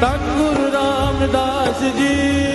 ਧੰਨ ਗੁਰੂ ਰਾਮਦਾਸ ਜੀ।